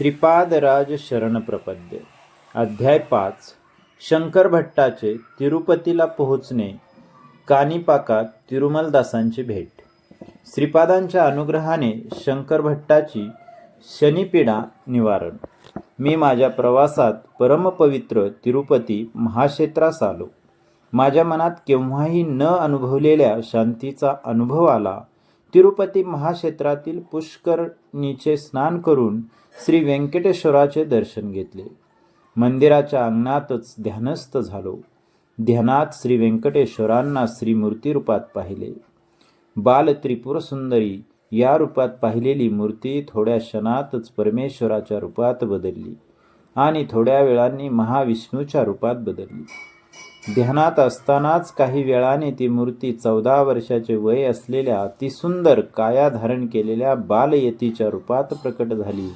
श्रीपादराज शरणप्रपद्य अध्याय पाच. शंकर भट्टाचे तिरुपतीला पोहोचणे कानिपाकात तिरुमलदासांची भेट. श्रीपादांच्या अनुग्रहाने शंकर भट्टाची शनिपीडा निवारण. मी माझ्या प्रवासात परमपवित्र तिरुपती महाक्षेत्रास आलो. माझ्या मनात केव्हाही न अनुभवलेल्या शांतीचा अनुभव आला. तिरुपती महाक्षेत्रातील पुष्करणीचे स्नान करून श्री व्यंकटेश्वराचे दर्शन घेतले. मंदिराच्या अंगणातच ध्यानस्थ झालो. ध्यानात श्री व्यंकटेश्वरांना श्रीमूर्ती रूपात पाहिले. बाल त्रिपुर सुंदरी या रूपात पाहिलेली मूर्ती थोड्या क्षणातच परमेश्वराच्या रूपात बदलली आणि थोड्या वेळांनी महाविष्णूच्या रूपात बदलली. ध्यानात असतानाच काही वेळाने ती मूर्ती चौदा वर्षाचे वय असलेल्या अतिसुंदर काया धारण केलेल्या बालयतीच्या रूपात प्रकट झाली.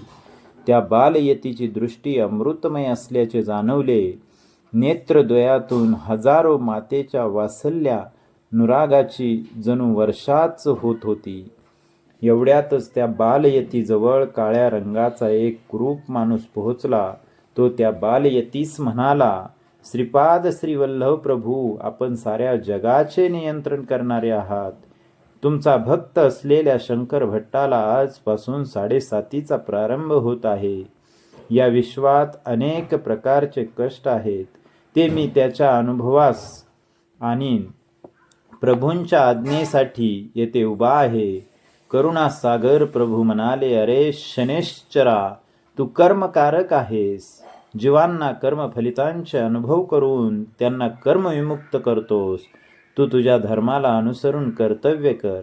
त्या बालयतीची दृष्टी अमृतमय असल्याचे जाणवले. नेत्रद्वयातून हजारो मातेच्या वासल्या नुरागाची जणू वर्षाच होत होती. एवढ्यातच त्या बालयतीजवळ काळ्या रंगाचा एक कुरूप माणूस पोहोचला. तो त्या बालयतीस म्हणाला श्रीपाद श्रीवल्लभ प्रभू आपण साऱ्या जगाचे नियंत्रण करणारे आहात. तुमचा भक्त असलेल्या शंकर भट्टाला आजपासून साडेसातीचा प्रारंभ होत आहे. या विश्वात अनेक प्रकारचे कष्ट आहेत. ते मी त्याच्या अनुभवास आणि प्रभूंच्या आज्ञेसाठी येथे उभा आहे. करुणा सागर प्रभू म्हणाले अरे शनेश्चरा तू कर्मकारक आहेस. जीवांना कर्मफलितांचे अनुभव करून त्यांना कर्मविमुक्त करतोस. तू तुझ्या धर्माला अनुसरून कर्तव्य कर.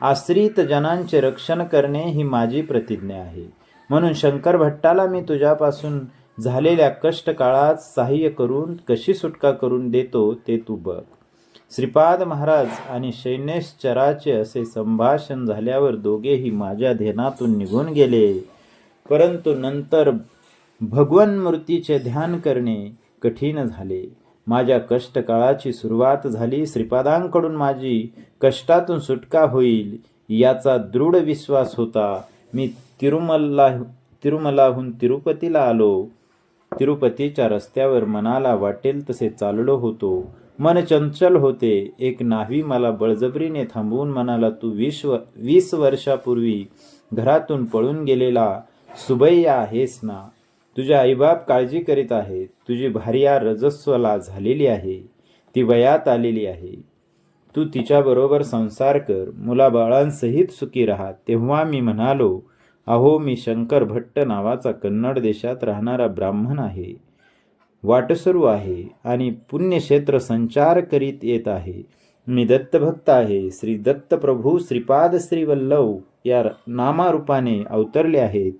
आश्रित जनांचे रक्षण करणे ही माझी प्रतिज्ञा आहे. म्हणून शंकर भट्टाला मी तुझ्यापासून झालेल्या कष्ट काळात सहाय्य करून कशी सुटका करून देतो ते तू बघ. श्रीपाद महाराज आणि शैनेश्चराचे असे संभाषण झाल्यावर दोघेही माझ्या ध्यानातून निघून गेले. परंतु नंतर भगवन मूर्तीचे ध्यान करणे कठीण झाले. माझ्या कष्टकाळाची सुरुवात झाली. श्रीपादांकडून माझी कष्टातून सुटका होईल याचा दृढ विश्वास होता. मी तिरुमल्ला तिरुमलाहून तिरुपतीला आलो. तिरुपतीच्या रस्त्यावर मनाला वाटेल तसे चाललो होतो. मन चंचल होते. एक नावी मला बळजबरीने थांबवून म्हणाला तू विश्व वीस वर्षापूर्वी घरातून पळून गेलेला सुबैया आहेस ना? तुझ्या आईबाप काळजी करीत आहेत. तुझी भार्या रजस्वला झालेली आहे. ती वयात आलेली आहे. तू तिच्याबरोबर संसार कर. मुलाबाळांसहित सुखी राहा. तेव्हा मी म्हणालो अहो मी शंकर भट्ट नावाचा कन्नड देशात राहणारा ब्राह्मण आहे. वाटसरू आहे आणि पुण्यक्षेत्र संचार करीत येत आहे. मी दत्तभक्त आहे. श्री दत्त प्रभू श्रीपाद श्रीवल्लव या नामारूपाने अवतरले आहेत.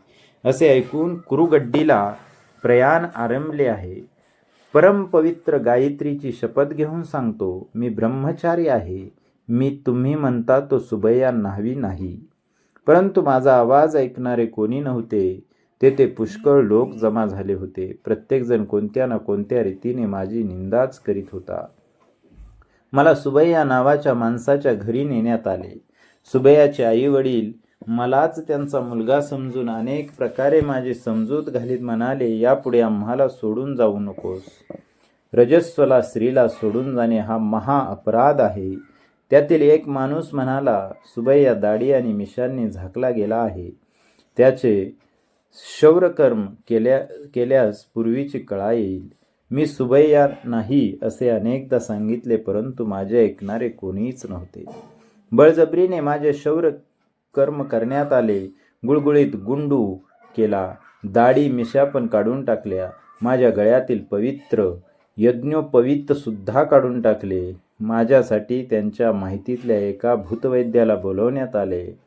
असे ऐकून कुरुगड्डीला प्रयाण आरंभले आहे. परमपवित्र गायत्रीची शपथ घेऊन सांगतो मी ब्रह्मचारी आहे. मी तुम्ही म्हणता तो सुबैया न्हावी नाही. परंतु माझा आवाज ऐकणारे कोणी नव्हते. तेथे पुष्कळ लोक जमा झाले होते. प्रत्येकजण कोणत्या ना कोणत्या रीतीने माझी निंदाच करीत होता. मला सुबैया नावाच्या माणसाच्या घरी नेण्यात आले. सुबैयाचे आई वडील मलाच त्यांचा मुलगा समजून अनेक प्रकारे माझी समजूत घालीत म्हणाले यापुढे आम्हाला सोडून जाऊ नकोस. रजस्वला स्त्रीला सोडून जाणे हा महा अपराध आहे. त्यातील एक माणूस म्हणाला सुबैया दाढी आणि मिशांनी झाकला गेला आहे. त्याचे शौरकर्म केल्या केल्यास पूर्वीची कळा येईल. मी सुबैया नाही असे अनेकदा सांगितले परंतु माझे ऐकणारे कोणीच नव्हते. बळजबरीने माझे शौर कर्म करण्यात आले. गुळगुळीत गुंडू केला. दाढी मिशा पण काढून टाकल्या. माझ्या गळ्यातील पवित्र यज्ञोपवित सुद्धा काढून टाकले. माझ्यासाठी त्यांच्या माहितीतल्या एका भूतवैद्याला बोलवण्यात आले.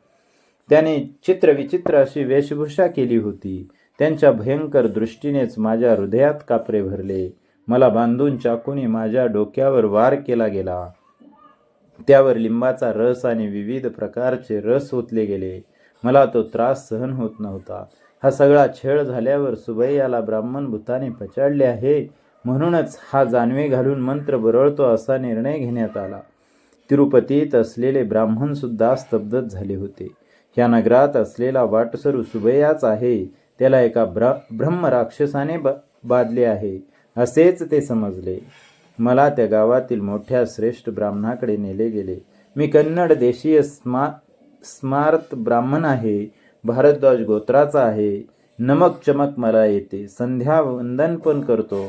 त्याने चित्रविचित्र अशी वेशभूषा केली होती. त्यांच्या भयंकर दृष्टीनेच माझ्या हृदयात कापरे भरले. मला बांधून चाकूने माझ्या डोक्यावर वार केला गेला. त्यावर लिंबाचा रस आणि विविध प्रकारचे रस ओतले गेले. मला तो त्रास सहन होत नव्हता. हा सगळा छळ झाल्यावर सुबैयाला ब्राह्मण भूताने पचाडले आहे. म्हणूनच हा जानवे घालून मंत्र बरळतो असा निर्णय घेण्यात आला. तिरुपतीत असलेले ब्राह्मणसुद्धा स्तब्धच झाले होते. ह्या नगरात असलेला वाटसरू सुबैयाच आहे. त्याला एका ब्र ब्रह्म राक्षसाने ब बाधले आहे. असेच ते समजले. मला त्या गावातील मोठ्या श्रेष्ठ ब्राह्मणाकडे नेले गेले. मी कन्नड देशीय स्मा स्मार्त ब्राह्मण आहे. भारद्वाज गोत्राचा आहे. नमक चमक मला येते. संध्या वंदन पण करतो.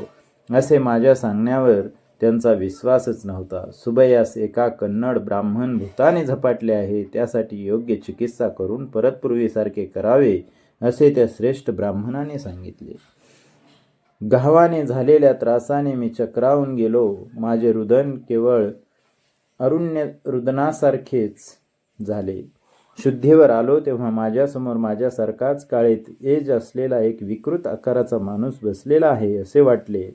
असे माझ्या सांगण्यावर त्यांचा विश्वासच नव्हता. सुबयास एका कन्नड ब्राह्मण भूताने झपाटले आहे. त्यासाठी योग्य चिकित्सा करून परत पूर्वीसारखे करावे असे त्या श्रेष्ठ ब्राह्मणाने सांगितले. गावाने झालेल्या त्रासाने मी चक्रावून गेलो. माझे रुदन केवळ अरुण्य रुदनासारखेच झाले. शुद्धीवर आलो तेव्हा माझ्यासमोर माझ्यासारखाच काळेत एज असलेला एक विकृत आकाराचा माणूस बसलेला आहे असे वाटले.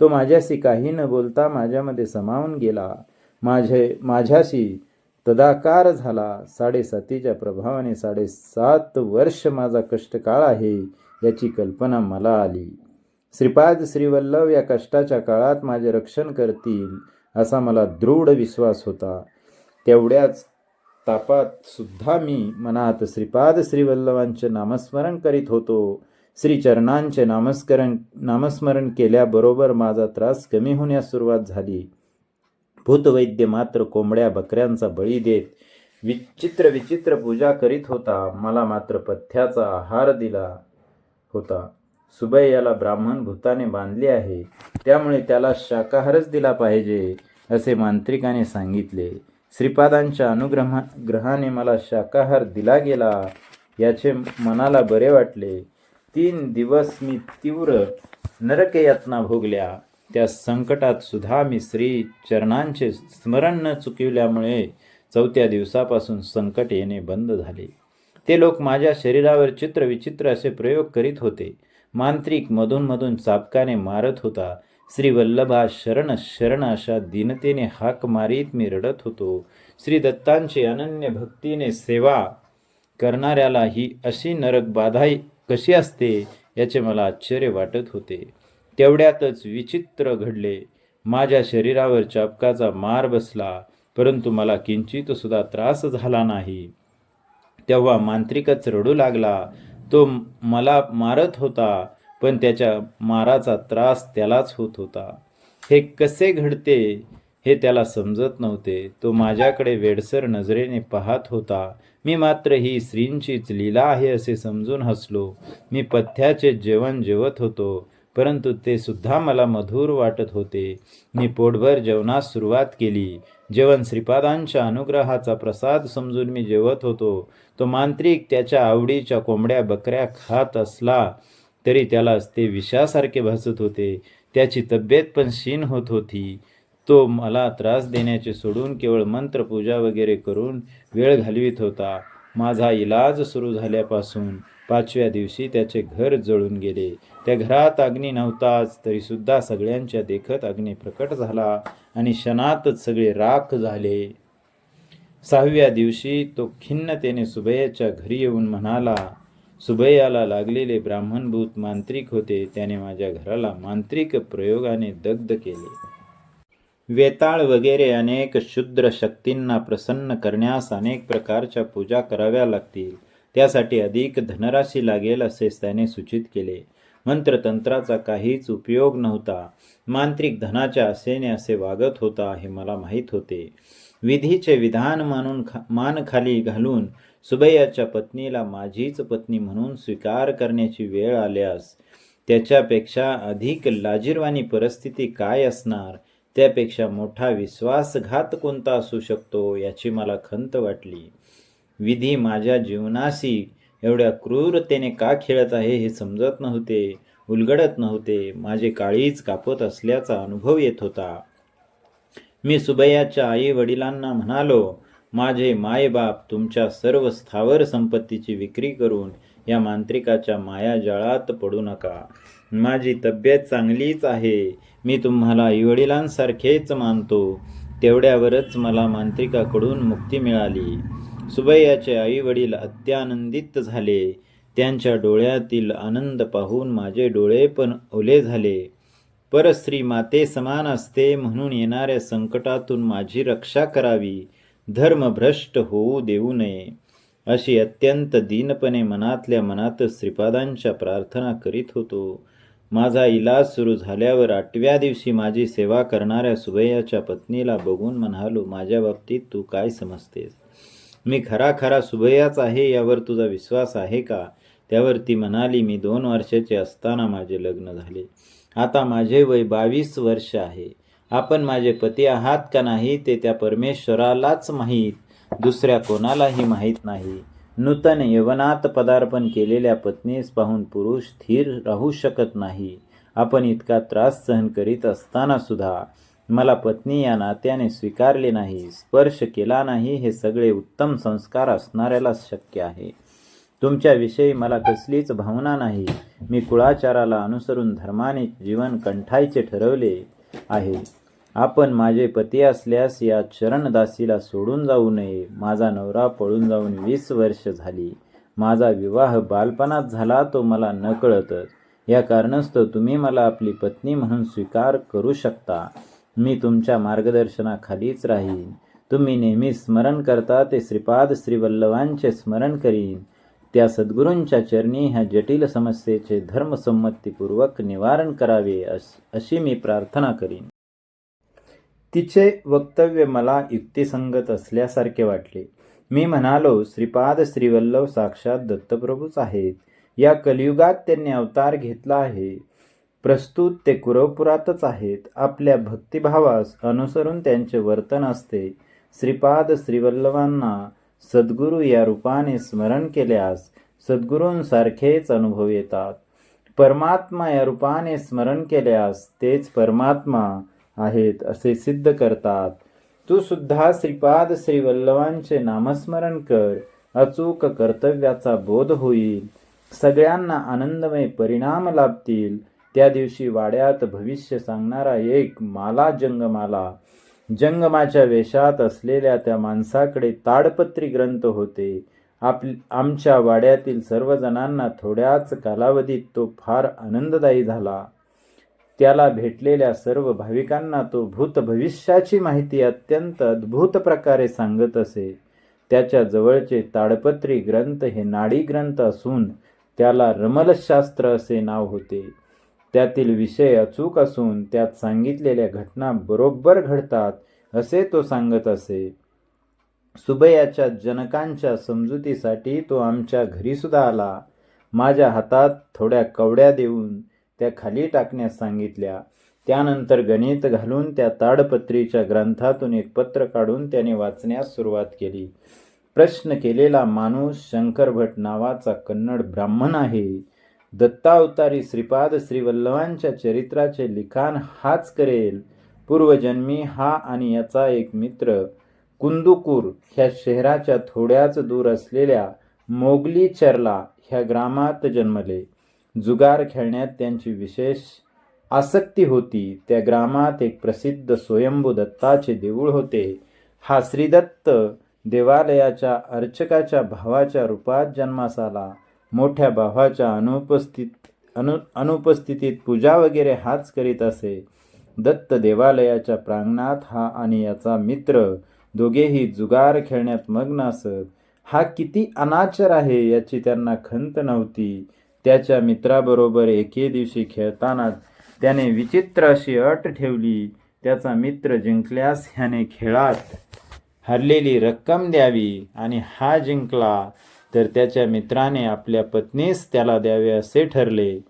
तो माझ्याशी काही न बोलता माझ्यामध्ये समावून गेला. माझे माझ्याशी तदाकार झाला. साडेसातीच्या प्रभावाने साडेसात वर्ष माझा कष्टकाळ आहे याची कल्पना मला आली. श्रीपाद श्रीवल्लभ या कष्टाच्या काळात माझे रक्षण करतील असा मला दृढ विश्वास होता. तेवढ्याच तापात सुद्धा मी मनात श्रीपाद श्रीवल्लभांचे नामस्मरण करीत होतो. श्रीचरणांचे नामस्करण नामस्मरण केल्याबरोबर माझा त्रास कमी होण्यास सुरुवात झाली. भूतवैद्य मात्र कोंबड्या बकऱ्यांचा बळी देत विचित्र विचित्र पूजा करीत होता. मला मात्र पथ्याचा आहार दिला होता. सुबय याला ब्राह्मण भूताने बांधले आहे. त्यामुळे त्याला शाकाहारच दिला पाहिजे असे मांत्रिकाने सांगितले. श्रीपादांच्या अनुग्रहा ग्रहाने मला शाकाहार दिला गेला याचे मनाला बरे वाटले. तीन दिवस मी तीव्र नरकयातना भोगल्या. त्या संकटात सुद्धा मी श्री चरणांचे स्मरण न चुकविल्यामुळे चौथ्या दिवसापासून संकट येणे बंद झाले. ते लोक माझ्या शरीरावर चित्र विचित्र असे प्रयोग करीत होते. मांत्रिक मधूनमधून चापकाने मारत होता. श्री वल्लभा शरण शरण अशा दीनतेने हाक मारीत मी रडत होतो. श्री दत्तांची अनन्य भक्तीने सेवा करणाऱ्याला ही अशी नरक बाधा कशी असते याचे मला आश्चर्य वाटत होते. तेवढ्यातच विचित्र घडले. माझ्या शरीरावर चापकाचा मार बसला परंतु मला किंचित सुद्धा त्रास झाला नाही. तेव्हा मांत्रिकच रडू लागला. तो मला मारत होता पण त्याच्या माराचा त्रास त्यालाच होत होता. हे कसे घडते हे त्याला समजत नव्हते. तो माझ्याकडे वेडसर नजरेने पाहत होता. मी मात्र ही श्रींचीच लीला आहे असे समजून हसलो. मी पथ्याचे जेवण जेवत होतो परंतु ते सुद्धा मला मधुर वाटत होते. मी पोटभर जेवणास सुरुवात केली. जेवण श्रीपादांच्या अनुग्रहाचा प्रसाद समजून मी जेवत होतो. तो मांत्रिक त्याच्या आवडीच्या कोंबड्या बकऱ्या खात असला तरी त्याला ते विषासारखे भासत होते. त्याची तब्येत पण क्षीण होत होती. तो मला त्रास देण्याचे सोडून केवळ मंत्रपूजा वगैरे करून वेळ घालवित होता. माझा इलाज सुरू झाल्यापासून पाचव्या दिवशी त्याचे घर जळून गेले. त्या घरात अग्नी नव्हताच तरीसुद्धा सगळ्यांच्या देखत अग्नी प्रकट झाला आणि क्षणातच सगळे राख झाले. सहाव्या दिवशी तो खिन्नतेने सुभयाच्या घरी येऊन म्हणाला सुभयाला लागलेले ब्राह्मणभूत मांत्रिक होते त्याने माझ्या घराला मांत्रिक प्रयोगाने दग्ध केले. वेताळ वगैरे अनेक क्षुद्र शक्तींना प्रसन्न करण्यास अनेक प्रकारच्या पूजा कराव्या लागतील. त्यासाठी अधिक धनराशी लागेल असे त्याने सूचित केले. मंत्रतंत्राचा काहीच उपयोग नव्हता. मांत्रिक धनाच्या आशेने असे वागत होता हे मला माहीत होते. विधीचे विधान मानून खा मान खाली घालून सुबैयाच्या पत्नीला माझीच पत्नी म्हणून स्वीकार करण्याची वेळ आल्यास त्याच्यापेक्षा अधिक लाजीरवाणी परिस्थिती काय असणार? त्यापेक्षा मोठा विश्वासघात कोणता असू शकतो याची मला खंत वाटली. विधी माझ्या जीवनाशी एवढ्या क्रूरतेने का खेळत आहे हे समजत नव्हते उलगडत नव्हते. माझे काळीच कापत असल्याचा अनुभव येत होता. मी सुबैयाच्या आई वडिलांना म्हणालो माझे मायबाप तुमच्या सर्व स्थावर संपत्तीची विक्री करून या मांत्रिकाच्या मायाजाळात पडू नका. माझी तब्येत चांगलीच आहे. मी तुम्हाला आईवडिलांसारखेच मानतो. तेवढ्यावरच मला मांत्रिकाकडून मुक्ती मिळाली. सुबैयाचे आई वडील अत्यानंदित झाले. त्यांच्या डोळ्यातील आनंद पाहून माझे डोळे पण ओले झाले. परस्त्री माते समान असते म्हणून येणाऱ्या संकटातून माझी रक्षा करावी. धर्मभ्रष्ट होऊ देऊ नये. अशी अत्यंत दीनपणे मनातल्या मनात श्रीपादांच्या प्रार्थना करीत होतो. माझा इलाज सुरू झाल्यावर आठव्या दिवशी माझी सेवा करणाऱ्या सुबैयाच्या पत्नीला बघून म्हणालो माझ्या बाबतीत तू काय समजतेस? मी खरा खरा सुभयाच आहे यावर तुझा विश्वास आहे का? त्यावर ती म्हणाली मी दोन वर्षाचे असताना माझे लग्न झाले. आता माझे वय बावीस वर्ष आहे. आपण माझे पती आहात का नाही ते त्या परमेश्वरालाच माहीत. दुसऱ्या कोणालाही माहीत नाही. नूतन यवनात पदार्पण केलेल्या पत्नीस पाहून पुरुष स्थिर राहू शकत नाही. आपण इतका त्रास सहन करीत असताना सुद्धा मला पत्नी या नात्याने स्वीकारले नाही स्पर्श केला नाही हे सगळे उत्तम संस्कार असणाऱ्यालाच शक्य आहे. तुमच्याविषयी मला कसलीच भावना नाही. मी कुळाचाराला अनुसरून धर्माने जीवन कंठायचे ठरवले आहे. आपण माझे पती असल्यास या चरणदासीला सोडून जाऊ नये. माझा नवरा पळून जाऊन वीस वर्ष झाली. माझा विवाह बालपणात झाला तो मला न कळतच. या कारणास्तव तुम्ही मला आपली पत्नी म्हणून स्वीकार करू शकता. मी तुमच्या मार्गदर्शनाखालीच राहीन. तुम्ही नेहमी स्मरण करता ते श्रीपाद श्रीवल्लभांचे स्मरण करीन. त्या सद्गुरूंच्या चरणी ह्या जटिल समस्येचे धर्मसंमतीपूर्वक निवारण करावे अस अशी मी प्रार्थना करीन. तिचे वक्तव्य मला युक्तिसंगत असल्यासारखे वाटले. मी म्हणालो श्रीपाद श्रीवल्लभ साक्षात दत्तप्रभूच आहेत. या कलियुगात त्यांनी अवतार घेतला आहे. प्रस्तुत ते कुरवपुरातच आहेत. आपल्या भक्तिभावास अनुसरून त्यांचे वर्तन असते. श्रीपाद श्रीवल्लभांना सद्गुरू या रूपाने स्मरण केल्यास सद्गुरूंसारखेच अनुभव येतात. परमात्मा या रूपाने स्मरण केल्यास तेच परमात्मा आहेत असे सिद्ध करतात. तू सुद्धा श्रीपाद श्रीवल्लभांचे नामस्मरण कर. अचूक कर्तव्याचा बोध होईल. सगळ्यांना आनंदमय परिणाम लाभतील. त्या दिवशी वाड्यात भविष्य सांगणारा एक माला जंगमाला. जंगमाच्या वेशात असलेल्या त्या माणसाकडे ताडपत्री ग्रंथ होते. आप आमच्या वाड्यातील सर्वजणांना थोड्याच कालावधीत तो फार आनंददायी झाला. त्याला भेटलेल्या सर्व भाविकांना तो भूत भविष्याची माहिती अत्यंत अद्भुत प्रकारे सांगत असे. त्याच्या जवळचे ताडपत्री ग्रंथ हे नाडी ग्रंथ असून त्याला रमलशास्त्र असे नाव होते. त्यातील विषय अचूक असून त्यात सांगितलेल्या घटना बरोबर घडतात असे तो सांगत असे. सुबयाच्या जनकांच्या समजुतीसाठी तो आमच्या घरीसुद्धा आला. माझ्या हातात थोड्या कवड्या देऊन त्या खाली टाकण्यास सांगितल्या. त्यानंतर गणित घालून त्या ताडपत्रीच्या ग्रंथातून एक पत्र काढून त्याने वाचण्यास सुरुवात केली. प्रश्न केलेला माणूस शंकर भट नावाचा कन्नड ब्राह्मण आहे. दत्तावतारी श्रीपाद श्रीवल्लभांच्या चरित्राचे लिखाण हाच करेल. पूर्वजन्मी हा आणि याचा एक मित्र कुंदुकूर ह्या शहराच्या थोड्याच दूर असलेल्या मोगली चरला ह्या ग्रामात जन्मले. जुगार खेळण्यात त्यांची विशेष आसक्ती होती. त्या ग्रामात एक प्रसिद्ध स्वयंभू दत्ताचे देऊळ होते. हा श्रीदत्त देवालयाच्या अर्चकाच्या भावाच्या रूपात जन्मास आला. मोठ्या भावाच्या अनुपस्थित अनु अनुपस्थितीत पूजा वगैरे हाच करीत असे. दत्त देवालयाच्या प्रांगणात हा आणि याचा मित्र दोघेही जुगार खेळण्यात मग्न असत. हा किती अनाचर आहे याची त्यांना खंत नव्हती. त्याच्या मित्राबरोबर एके दिवशी खेळताना त्याने विचित्र अशी अट ठेवली. त्याचा मित्र जिंकल्यास ह्याने खेळात हरलेली रक्कम द्यावी आणि हा जिंकला. तर त्याच्या मित्राने आपल्या पत्नीस त्याला द्यावे असे ठरले.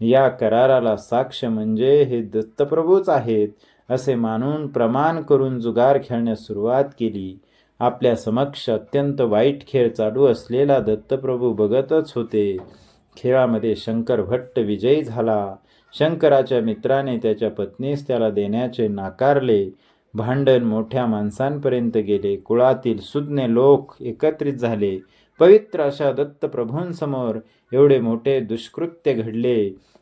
या कराराला साक्ष म्हणजे हे दत्तप्रभूच आहेत असे मानून प्रमाण करून जुगार खेळण्यास सुरुवात केली. आपल्या समक्ष अत्यंत वाईट खेळ चालू असलेला दत्तप्रभू बघतच होते. खेळामध्ये शंकर भट्ट विजयी झाला. शंकराच्या मित्राने त्याच्या पत्नीस त्याला देण्याचे नाकारले. भांडण मोठ्या माणसांपर्यंत गेले. कुळातील सुज्ञ लोक एकत्रित झाले. पवित्र अशा दत्तप्रभूंसमोर एवढे मोठे दुष्कृत्य घडले.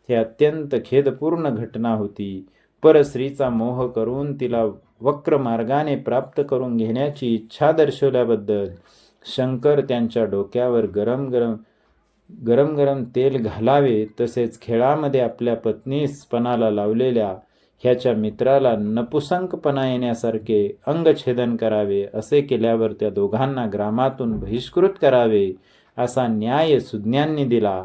हे अत्यंत खेदपूर्ण घटना होती. परस्त्रीचा मोह करून तिला वक्र मार्गाने प्राप्त करून घेण्याची इच्छा दर्शवल्याबद्दल शंकर त्यांच्या डोक्यावर गरम गरम गरम गरम तेल घालावे तसेच खेळामध्ये आपल्या पत्नीस पणाला लावलेल्या ह्याच्या मित्राला नपुसंकपणा येण्यासारखे अंगछेदन करावे असे केल्यावर त्या दोघांना ग्रामातून बहिष्कृत करावे असा न्याय सुज्ञांनी दिला.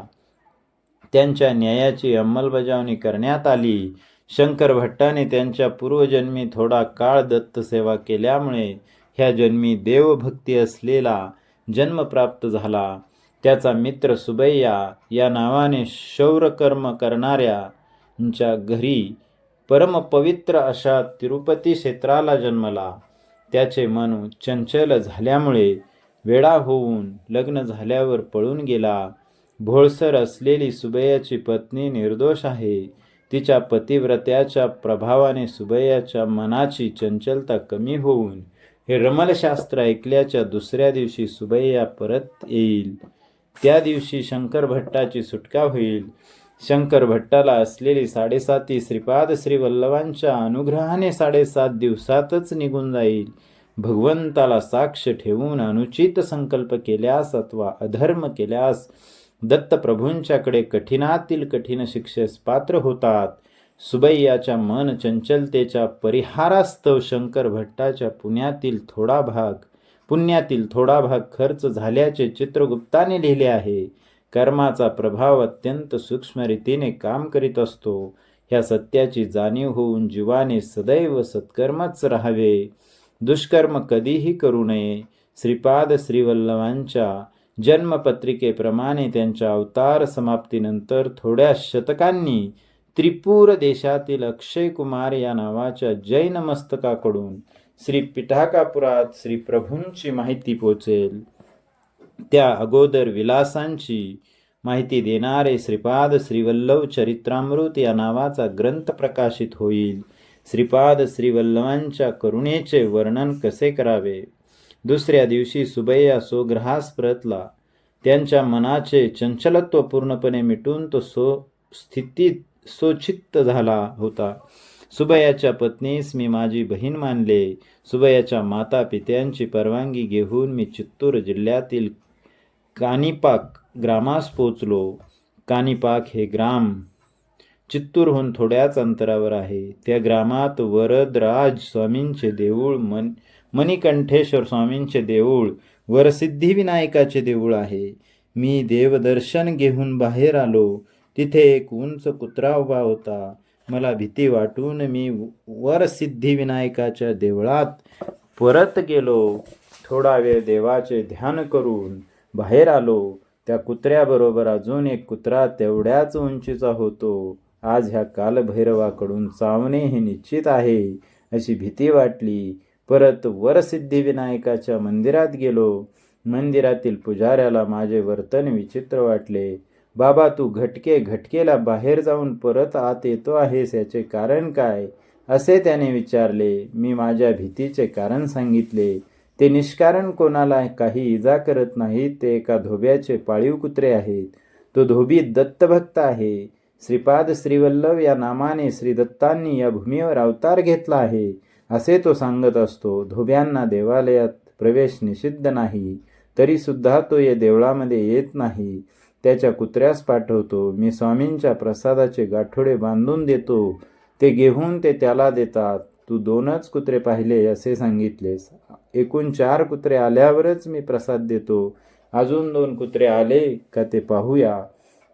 त्यांच्या न्यायाची अंमलबजावणी करण्यात आली. शंकर भट्टाने त्यांच्या पूर्वजन्मी थोडा काळ दत्तसेवा केल्यामुळे ह्या जन्मी देवभक्ती असलेला जन्म प्राप्त झाला. त्याचा मित्र सुबैया या नावाने शौरकर्म करणाऱ्यांच्या घरी परमपवित्र अशा तिरुपती क्षेत्राला जन्मला. त्याचे मन चंचल झाल्यामुळे वेडा होऊन लग्न झाल्यावर पळून गेला. भोळसर असलेली सुबैयाची पत्नी निर्दोष आहे. तिच्या पतिव्रत्याच्या प्रभावाने सुबैयाच्या मनाची चंचलता कमी होऊन हे रमलशास्त्र ऐकल्याच्या दुसऱ्या दिवशी सुबैया परत येईल. त्या दिवशी शंकर भट्टाची सुटका होईल. शंकर भट्टाला असलेली साडेसाती श्रीपाद श्री वल्लभांच्या अनुग्रहाने साडेसात दिवसातच निघून जाईल. भगवंताला साक्ष ठेवून अनुचित संकल्प केल्यास अथवा अधर्म केल्यास दत्तप्रभूंच्याकडे कठीणातील कठीण शिक्षेस पात्र होतात. सुबैयाच्या मन चंचलतेच्या परिहारास्तव शंकर भट्टाच्या पुण्यातील थोडा भाग पुण्यातील थोडा भाग खर्च झाल्याचे चित्रगुप्ताने लिहिले आहे. कर्माचा प्रभाव अत्यंत सूक्ष्मरीतीने काम करीत असतो. ह्या सत्याची जाणीव होऊन जीवाने सदैव सत्कर्मच राहावे. दुष्कर्म कधीही करू नये. श्रीपाद श्रीवल्लभांच्या जन्मपत्रिकेप्रमाणे त्यांच्या अवतार समाप्तीनंतर थोड्या शतकांनी त्रिपूर देशातील अक्षय कुमार या नावाच्या जैन मस्तकाकडून श्री पिठाकापुरात श्री प्रभूंची माहिती पोचेल. त्या अगोदर विलासांची माहिती देणारे श्रीपाद श्रीवल्लभ चरित्रामृत या नावाचा ग्रंथ प्रकाशित होईल. श्रीपाद श्रीवल्लभांच्या करुणेचे वर्णन कसे करावे? दुसऱ्या दिवशी सुबैया सोग्रहास परतला त्यांच्या मनाचे चंचलत्व पूर्णपणे मिटून तो सो स्थितीत सोचित्त झाला होता. सुबयाच्या पत्नीस मी माझी बहीण मानले. सुबयाच्या माता पित्यांची परवानगी घेऊन मी चित्तूर जिल्ह्यातील कानिपाक ग्रामास पोचलो. कानिपाक हे ग्राम चित्तूरहून थोड्याच अंतरावर आहे. त्या ग्रामात वरदराज स्वामींचे देऊळ मन मणिकंठेश्वर स्वामींचे देऊळ वरसिद्धिविनायकाचे देऊळ आहे. मी देवदर्शन घेऊन बाहेर आलो. तिथे एक उंच कुत्रा उभा होता. मला भीती वाटून मी वरसिद्धिविनायकाच्या देवळात परत गेलो. थोडा वेळ देवाचे ध्यान करून बाहेर आलो त्या कुत्र्याबरोबर अजून एक कुत्रा तेवढ्याच उंचीचा होतो. आज ह्या कालभैरवाकडून चावणे हे निश्चित आहे अशी भीती वाटली. परत वरसिद्धिविनायकाच्या मंदिरात गेलो. मंदिरातील पुजाऱ्याला माझे वर्तन विचित्र वाटले. बाबा तू घटके घटकेला बाहेर जाऊन परत आत येतो आहेस याचे कारण काय? असे त्याने विचारले. मी माझ्या भीतीचे कारण सांगितले. ते निष्कारण कोणाला काही इजा करत नाहीत ते एका धोब्याचे पाळीव कुत्रे आहेत. तो धोबी दत्तभक्त आहे. श्रीपाद श्रीवल्लभ या नामाने श्री दत्तांनी या भूमीवर अवतार घेतला आहे असे तो सांगत असतो. धोब्यांना देवालयात प्रवेश निषिद्ध नाही तरी सुद्धा तो या देवळामध्ये येत नाही. त्याच्या कुत्र्यास पाठवतो. मी स्वामींच्या प्रसादाचे गाठोडे बांधून देतो. ते घेऊन ते त्याला देतात. तू दोनच कुत्रे पाहिले असे सांगितलेस. एकूण चार कुत्रे आल्यावरच मी प्रसाद देतो. अजून दोन कुत्रे आले का ते पाहूया.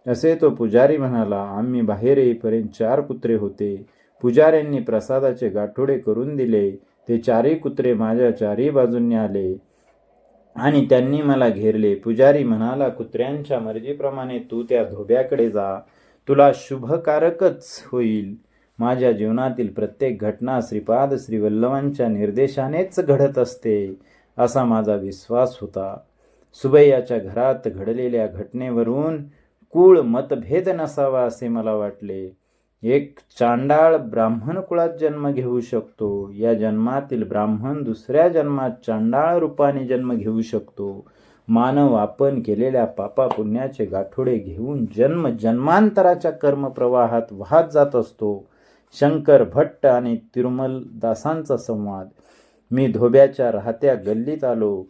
असे तो पुजारी म्हणाला आम्ही बाहेर येईपर्यंत चार कुत्रे होते. पुजाऱ्यांनी प्रसादाचे गाठोडे करून दिले. ते चारही कुत्रे माझ्या चारही बाजूंनी आले आणि त्यांनी मला घेरले. पुजारी म्हणाला कुत्र्यांच्या मर्जीप्रमाणे तू त्या धोब्याकडे जा. तुला शुभकारकच होईल. माझ्या जीवनातील प्रत्येक घटना श्रीपाद श्रीवल्लभांच्या निर्देशानेच घडत असते असा माझा विश्वास होता. सुबैयाच्या घरात घडलेल्या घटनेवरून कुळ मतभेद नसावा असे मला वाटले. एक चांडाळ ब्राह्मण कुळात जन्म घेऊ शकतो या जन्मातील ब्राह्मण दुसऱ्या जन्मात चांडाळ रूपाने जन्म घेऊ शकतो. मानव आपण केलेल्या पापा पुण्याचे गाठोडे घेऊन जन्म जन्मांतराच्या कर्मप्रवाहात वाहत जात असतो. शंकर भट्ट आणि तिरुमल दासांचा संवाद. मी धोब्याच्या राहत्या गल्लीत आलो.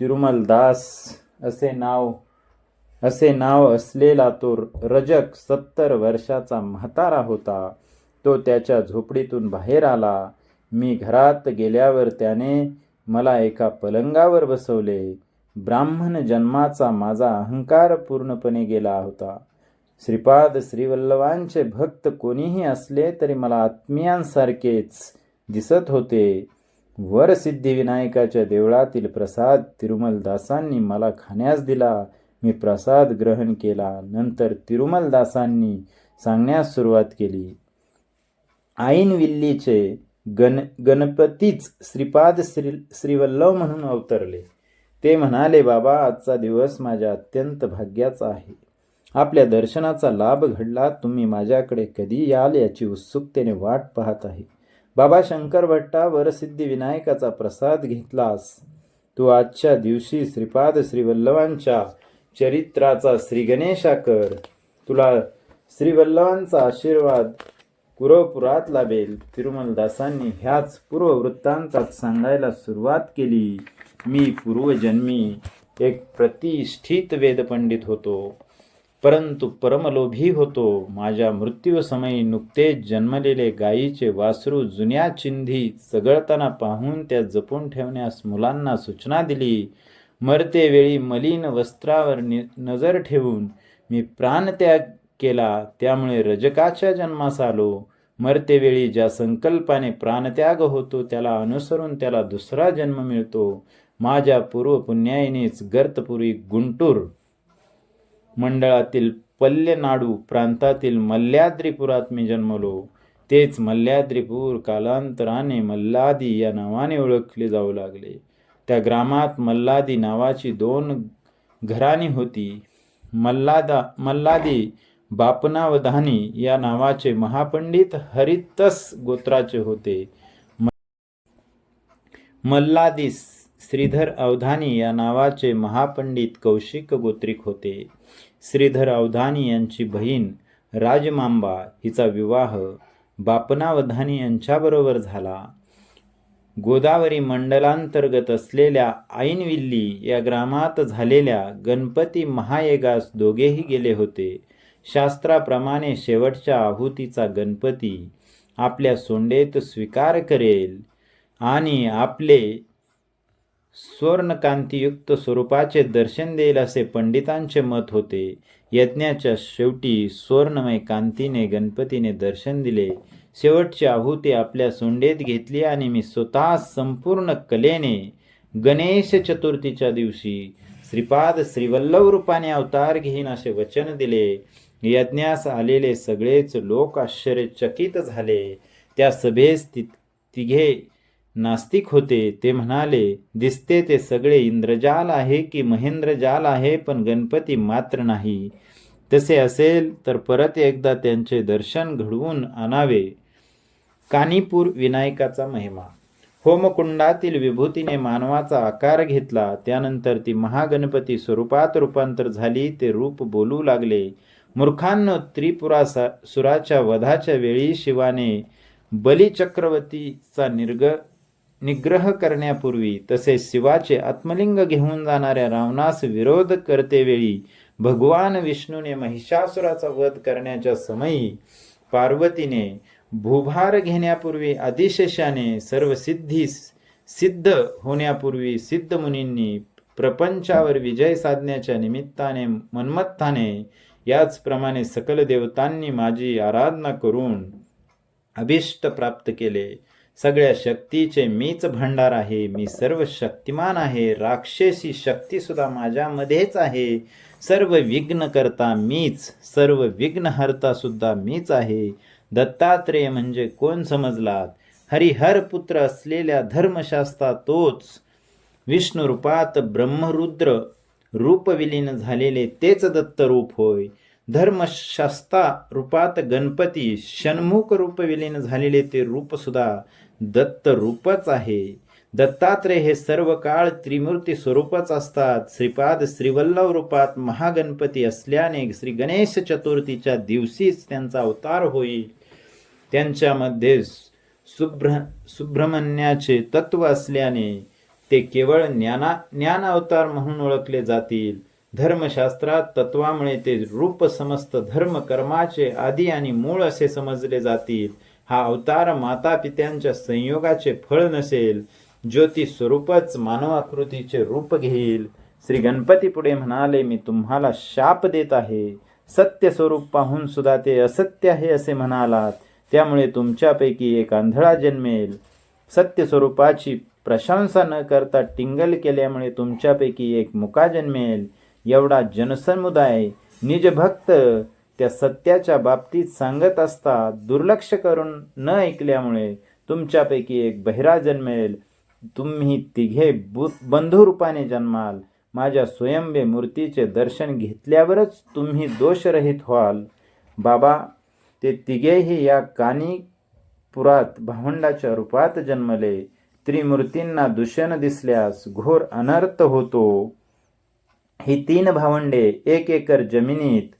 तिरुमल दास असे नाव असे नाव असलेला तो रजक सत्तर वर्षाचा म्हातारा होता. तो त्याच्या झोपडीतून बाहेर आला. मी घरात गेल्यावर त्याने मला एका पलंगावर बसवले. ब्राह्मण जन्माचा माझा अहंकार पूर्णपणे गेला होता. श्रीपाद श्रीवल्लभांचे भक्त कोणीही असले तरी मला आत्मीयांसारखेच दिसत होते वर सिद्धिविनायकाच्या देवळातील प्रसाद तिरुमलदासांनी मला खाण्यास दिला मी प्रसाद ग्रहण केला नंतर तिरुमलदासांनी सांगण्यास सुरुवात केली आईनविल्लीचे गण गणपतीच श्रीपाद श्री श्रीवल्लभ म्हणून अवतरले ते म्हणाले बाबा आजचा दिवस माझ्या अत्यंत भाग्याचा आहे आपल्या दर्शनाचा लाभ घडला तुम्ही माझ्याकडे कधी याल याची उत्सुकतेने वाट पाहत आहे. बाबा शंकर भट्टा वरसिद्धी विनायकाचा प्रसाद घेतलास. तू आजच्या दिवशी श्रीपाद श्रीवल्लभांच्या चरित्राचा श्रीगणेशा कर. तुला श्रीवल्लभांचा आशीर्वाद कुरवपुरात लाभेल. तिरुमलदासांनी ह्याच पूर्ववृत्तांतात सांगायला सुरुवात केली. मी पूर्वजन्मी एक प्रतिष्ठित वेदपंडित होतो. परंतु परमलोभी होतो. माझ्या मृत्यूसमयी नुकतेच जन्मलेले गायीचे वासरू जुन्या चिंधी चगळताना पाहून त्या जपून ठेवण्यास मुलांना सूचना दिली. मरते वेळी मलिन वस्त्रावर नि नजर ठेवून मी प्राणत्याग केला. त्यामुळे रजकाच्या जन्मास आलो. मरतेवेळी ज्या संकल्पाने प्राणत्याग होतो त्याला अनुसरून त्याला दुसरा जन्म मिळतो. माझ्या पूर्व पुण्याईनेच गर्तपुरी गुंटूर मंडळातील पल्लेनाडू प्रांतातील मल्ल्याद्रीपुरात मी जन्मलो. तेच मल्ल्याद्रीपूर कालांतराने मल्लादी या नावाने ओळखले जाऊ लागले. त्या ग्रामात मल्लादी नावाची दोन घराणी होती. मल्लादा मल्लादी बापनावधानी या नावाचे महापंडित हरितस गोत्राचे होते. मल्लादी श्रीधर अवधानी या नावाचे महापंडित कौशिक गोत्रिक होते. श्रीधर अवधानी यांची बहीण राजमांबा हिचा विवाह बापनावधानी यांच्याबरोबर झाला. गोदावरी मंडलांतर्गत असलेल्या ऐनविल्ली या ग्रामात झालेल्या गणपती महायगास दोघेही गेले होते. शास्त्राप्रमाणे शेवटच्या आहुतीचा गणपती आपल्या सोंडेत स्वीकार करेल आणि आपले स्वर्णकांतीयुक्त स्वरूपाचे दर्शन देईल असे पंडितांचे मत होते. यज्ञाच्या शेवटी स्वर्णमय कांतीने गणपतीने दर्शन दिले. शेवटची आहुती आपल्या सोंडेत घेतली आणि मी स्वतः संपूर्ण कलेने गणेश चतुर्थीच्या दिवशी श्रीपाद श्रीवल्लभ रूपाने अवतार घेईन असे वचन दिले. यज्ञास आलेले सगळेच लोक आश्चर्यचकित झाले. त्या सभेस ति तिघे नास्तिक होते ते म्हणाले दिसते ते सगळे इंद्रजाल आहे की महेंद्रजाल आहे पण गणपती मात्र नाही. तसे असेल तर परत एकदा त्यांचे दर्शन घडवून आणावे. कानीपूर विनायकाचा महिमा. होमकुंडातील विभूतीने मानवाचा आकार घेतला. त्यानंतर ती महागणपती स्वरूपात रूपांतर झाली. ते रूप बोलू लागले. मूर्खांनो त्रिपुरा सुराच्या वधाच्या वेळी शिवाने बलिचक्रवर्तीचा निर्ग निग्रह करण्यापूर्वी तसेच शिवाचे आत्मलिंग घेऊन जाणाऱ्या रावणास विरोध करतेवेळी भगवान विष्णूने महिषासुराचा वध करण्याच्या समयी पार्वतीने भूभार घेण्यापूर्वी आदिशेषाने सर्व सिद्धी सिद्ध होण्यापूर्वी सिद्ध मुनींनी प्रपंचावर विजय साधण्याच्या निमित्ताने मन्मत्ताने याचप्रमाणे सकल देवतांनी माझी आराधना करून अभिष्ट प्राप्त केले. सगळ्या शक्तीचे मीच भंडार आहे. मी सर्व शक्तिमान आहे. राक्षसी शक्तीसुद्धा माझ्यामध्येच आहे. सर्व विघ्न करता मीच सर्व विघ्नहर्तासुद्धा मीच आहे. दत्तात्रेय म्हणजे कोण समजलात? हरिहर पुत्र असलेल्या धर्मशास्त्रा तोच. विष्णुरूपात ब्रह्मरुद्र रूपविलीन झालेले तेच दत्त रूप होय. धर्मशास्त्रा रूपात गणपती षण्मुख रूपविलीन झालेले ते रूप सुद्धा दत्त रूपच आहे. दत्तात्रेय हे सर्व काळ त्रिमूर्ती स्वरूपच असतात. श्रीपाद श्रीवल्लभ रूपात महागणपती असल्याने श्री गणेश चतुर्थीच्या दिवशीच त्यांचा अवतार होईल. त्यांच्यामध्ये सुभ्र सुब्रह्मण्याचे तत्व असल्याने ते केवळ ज्ञाना ज्ञान अवतार म्हणून ओळखले जातील. धर्मशास्त्रात तत्वामुळे ते रूप समस्त धर्म कर्माचे आदी आणि मूळ असे समजले जातील. हा अवतार माता पित्यांच्या संयोगाचे फळ नसेल. ज्योती स्वरूपच मानवाकृतीचे रूप घेईल. श्री गणपती पुढे म्हणाले मी तुम्हाला शाप देत आहे. सत्य स्वरूप पाहून सुद्धा ते असत्य आहे असे म्हणालात. त्यामुळे तुमच्यापैकी एक आंधळा जन्मेल. सत्य स्वरूपाची प्रशंसा न करता टिंगल केल्यामुळे तुमच्यापैकी एक मुका जन्मेल. एवढा जनसमुदाय निजभक्त त्या सत्याच्या बाबतीत सांगत असता दुर्लक्ष करून न ऐकल्यामुळे तुमच्यापैकी एक बहिरा जन्मेल तुम्ही तिघे बु बंधुरूपाने जन्माल. माझ्या स्वयंबे मूर्तीचे दर्शन घेतल्यावरच तुम्ही दोषरहित व्हाल. बाबा ते तिघेही या कानीपुरात भावंडाच्या रूपात जन्मले. त्रिमूर्तींना दूषण दिसल्यास घोर अनर्थ होतो. ही तीन भावंडे एक एकर जमिनीत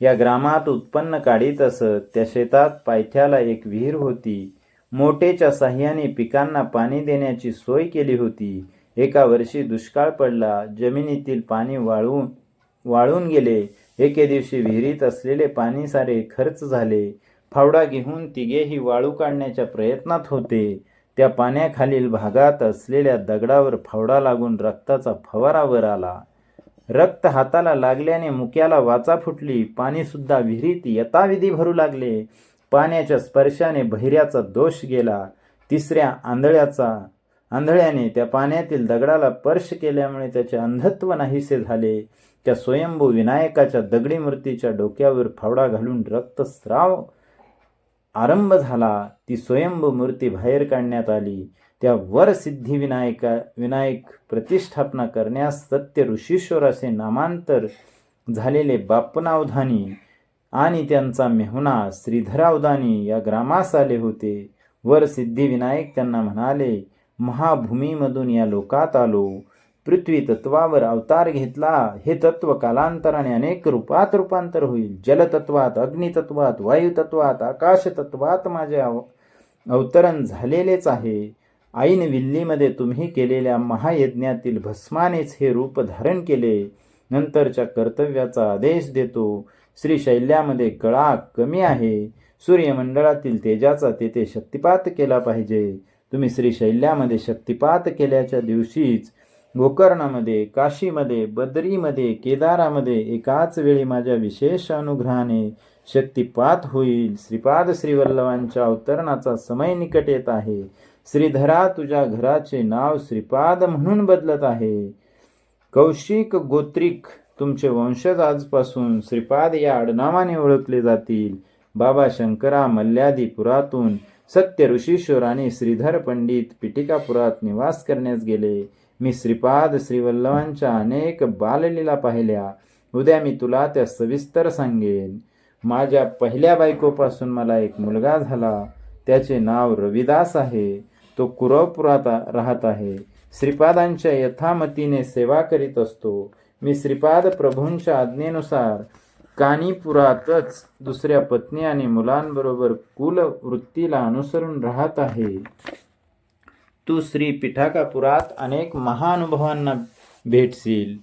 या ग्रामात उत्पन्न काढीत असत त्या शेतात पायथ्याला एक विहीर होती. मोटेच्या साह्याने पिकांना पाणी देण्याची सोय केली होती. एका वर्षी दुष्काळ पडला जमिनीतील पाणी वाळून वाळून गेले. एके दिवशी विहिरीत असलेले पाणी सारे खर्च झाले. फावडा घेऊन तिघेही वाळू काढण्याच्या प्रयत्नात होते. त्या पाण्याखालील भागात असलेल्या दगडावर फावडा लागून रक्ताचा फवारावर आला. रक्त हाताला लागल्याने मुक्याला वाचा फुटली पाणी सुद्धा विहिरीत यथाविधी भरू लागले. पाण्याच्या स्पर्शाने बहिऱ्याचा दोष गेला तिसऱ्या आंधळ्याचा. आंधळ्याने त्या पाण्यातील दगडाला स्पर्श केल्यामुळे त्याचे अंधत्व नाहीसे झाले. त्या स्वयंभू विनायकाच्या दगडी मूर्तीच्या डोक्यावर फावडा घालून रक्तस्राव आरंभ झाला. ती स्वयंभू मूर्ती बाहेर काढण्यात आली. त्या वर सिद्धिविनायका विनायक प्रतिष्ठापना करण्यास सत्य ऋषीश्वर असे नामांतर झालेले बाप्पनावधानी आणि त्यांचा मेहुणा श्रीधरावधानी या ग्रामास आले होते. वर सिद्धिविनायक त्यांना म्हणाले महाभूमीमधून या लोकात आलो. पृथ्वी तत्वावर अवतार घेतला. हे तत्व कालांतराने अनेक रूपात रूपांतर होईल. जलतत्वात अग्नितत्वात वायुतत्वात आकाशतत्वात माझे अव अवतरण झालेलेच आहे. ऐन विल्लीमध्ये तुम्ही केलेल्या महायज्ञातील भस्मानेच हे रूप धारण केले. नंतरच्या कर्तव्याचा आदेश देतो. श्रीशैल्यामध्ये कळा कमी आहे. सूर्यमंडळातील तेजाचा तेथे शक्तिपात केला पाहिजे. तुम्ही श्रीशैल्यामध्ये शक्तिपात केल्याच्या दिवशीच गोकर्णामध्ये काशीमध्ये बद्रीमध्ये केदारामध्ये एकाच वेळी माझ्या विशेष अनुग्रहाने शक्तिपात होईल. श्रीपाद श्रीवल्लभांच्या अवतरणाचा समय निकट येत आहे. श्रीधरा तुझ्या घराचे नाव श्रीपाद म्हणून बदलत आहे. कौशिक गोत्रिक तुमचे वंशज आजपासून श्रीपाद या आडनावाने ओळखले जातील. बाबा शंकरा मल्ल्यादीपुरातून सत्य ऋषीश्वर आणि श्रीधर पंडित पिटिकापुरात निवास करण्यास गेले. मी श्रीपाद श्रीवल्लभांच्या अनेक बाललीला पाहिल्या. उद्या मी तुला त्या सविस्तर सांगेन. माझ्या पहिल्या बायकोपासून मला एक मुलगा झाला. त्याचे नाव रविदास आहे. तो कुरवपुरात राहत आहे. श्रीपादांच्या यथामतीने सेवा करीत असतो. मी श्रीपाद प्रभूंच्या आज्ञेनुसार कानीपुरातच दुसऱ्या पत्नी आणि मुलांबरोबर कुलवृत्तीला अनुसरून राहत आहे. तू श्री पिठाकापुरात अनेक महानुभवांना भेटशील.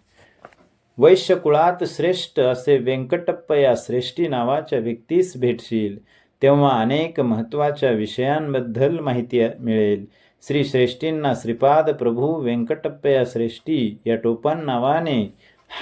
वैश्यकुळात श्रेष्ठ असे व्यंकटप्प या श्रेष्ठी नावाच्या व्यक्तीस भेटशील. तेव्हा अनेक महत्त्वाच्या विषयांबद्दल माहिती मिळेल. श्री श्रेष्ठींना श्रीपाद प्रभू व्यंकटप्पया श्रेष्ठी या टोपण नावाने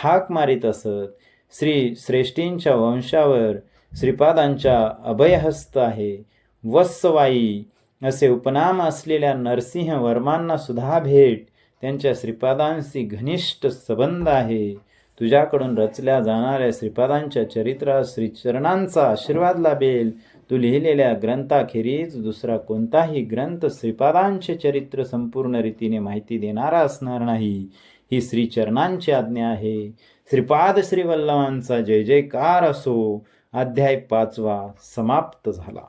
हाक मारित असत. श्री श्रेष्ठींच्या वंशावर श्रीपादांच्या अभयहस्त आहे. वत्सवाई असे उपनाम असलेल्या नरसिंह वर्मांना सुद्धा भेट. त्यांच्या श्रीपादांशी घनिष्ठ संबंध आहे. तुझ्याकडून रचल्या जाणाऱ्या श्रीपादांच्या चरित्रात श्रीचरणांचा आशीर्वाद लाभेल. तू लिहिलेल्या ग्रंथाखेरीज दुसरा कोणताही ग्रंथ श्रीपादांचे चरित्र संपूर्ण रीतीने माहिती देणारा असणार नाही. ही श्रीचरणांची आज्ञा आहे. श्रीपाद श्रीवल्लभांचा जय जयकार असो. अध्याय पाचवा समाप्त झाला.